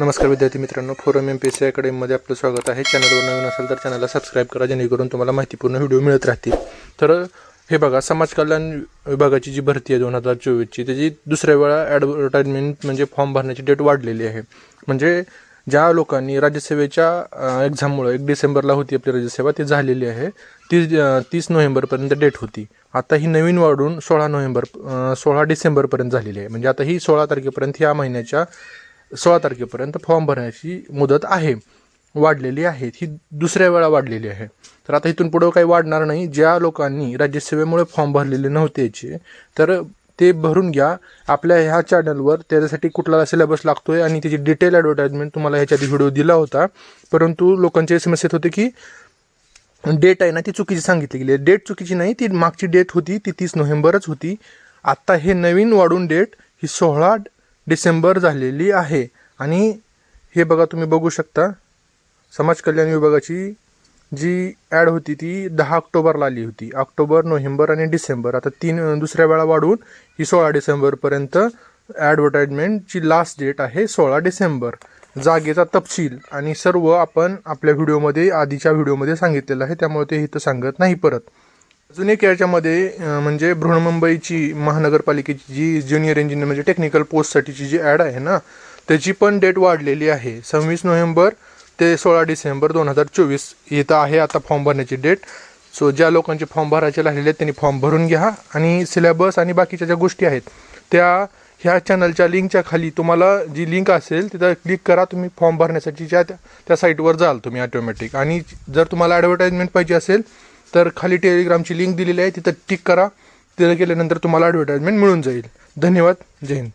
नमस्कार विद्यार्थी मित्रांनो Forum M P S C अकॅडमीमध्ये आपलं स्वागत आहे. चॅनलवर नवीन असेल तर चॅनलला सबस्क्राईब करा जेणेकरून तुम्हाला माहितीपूर्ण व्हिडिओ मिळत राहतील. तर हे बघा समाज कल्याण विभागाची जी भरती आहे दोन हजार चोवीसची त्याची दुसऱ्या वेळा ॲडव्हर्टाइजमेंट म्हणजे फॉर्म भरण्याची डेट वाढलेली आहे. म्हणजे ज्या लोकांनी राज्यसेवेच्या एक्झाममुळे एक डिसेंबरला होती आपली राज्यसेवा ती झालेली आहे. तीस तीस नोव्हेंबरपर्यंत डेट होती. आता ही नवीन वाढून सोळा नोव्हेंबर सोळा डिसेंबरपर्यंत झालेली आहे. म्हणजे आता ही सोळा तारखेपर्यंत ह्या महिन्याच्या सोळा तारखेपर्यंत फॉर्म भरण्याची मुदत आहे. वाढलेली आहे. ही दुसऱ्या वेळा वाढलेली आहे. तर आता इथून पुढं काही वाढणार नाही. ज्या लोकांनी राज्यसेवेमुळे फॉर्म भरलेले नव्हते याचे तर ते भरून घ्या. आपल्या ह्या चॅनलवर त्याच्यासाठी कुठला सिलेबस लागतो आहे आणि त्याची डिटेल ॲडव्हर्टाईजमेंट तुम्हाला ह्याच्या आधी व्हिडिओ दिला होता. परंतु लोकांचे समस्या येत होते की डेट आहे ना ती चुकीची सांगितली गेली. आहे डेट चुकीची नाही ती मागची डेट होती ती तीस नोव्हेंबरच होती. आत्ता हे नवीन वाढून डेट ही सोळा डिसेंबर झालेली आहे. आणि हे बघा तुम्ही बघू शकता समाज कल्याण विभागाची जी ॲड होती ती दहा ऑक्टोबरला आली होती. ऑक्टोबर नोव्हेंबर आणि डिसेंबर. आता तीन दुसऱ्या वेळा वाढवून ही सोळा डिसेंबरपर्यंत ॲडव्हर्टाइजमेंटची लास्ट डेट आहे सोळा डिसेंबर. जागेचा तपशील आणि सर्व आपण आपल्या व्हिडिओमध्ये आधीच्या व्हिडिओमध्ये सांगितलेलं आहे त्यामुळे ते इथं सांगत नाही परत. अजून एक याच्यामध्ये म्हणजे बृहन्मुंबईची महानगरपालिकेची जी ज्युनियर इंजिनियर म्हणजे टेक्निकल पोस्टसाठीची जी ॲड आहे ना त्याची पण डेट वाढलेली आहे. सव्वीस नोव्हेंबर ते सोळा डिसेंबर दोन हजार चोवीस इथं आहे आता फॉर्म भरण्याची डेट सो ज्या लोकांचे फॉर्म भरायचे राहिलेले आहेत त्यांनी फॉर्म भरून घ्या आणि सिलेबस आणि बाकीच्या ज्या गोष्टी आहेत त्या ह्या चॅनलच्या लिंकच्या खाली तुम्हाला जी लिंक असेल तिथं क्लिक करा तुम्ही फॉर्म भरण्यासाठी त्या त्या साईटवर जाल तुम्ही ऑटोमॅटिक आणि जर तुम्हाला ॲडव्हर्टाइजमेंट पाहिजे असेल तर खाली टेलिग्रामची लिंक दिलेली आहे तिथं टिक करा. तिथं केल्यानंतर तुम्हाला ॲडव्हर्टाइजमेंट मिळून जाईल. धन्यवाद. जय हिंद.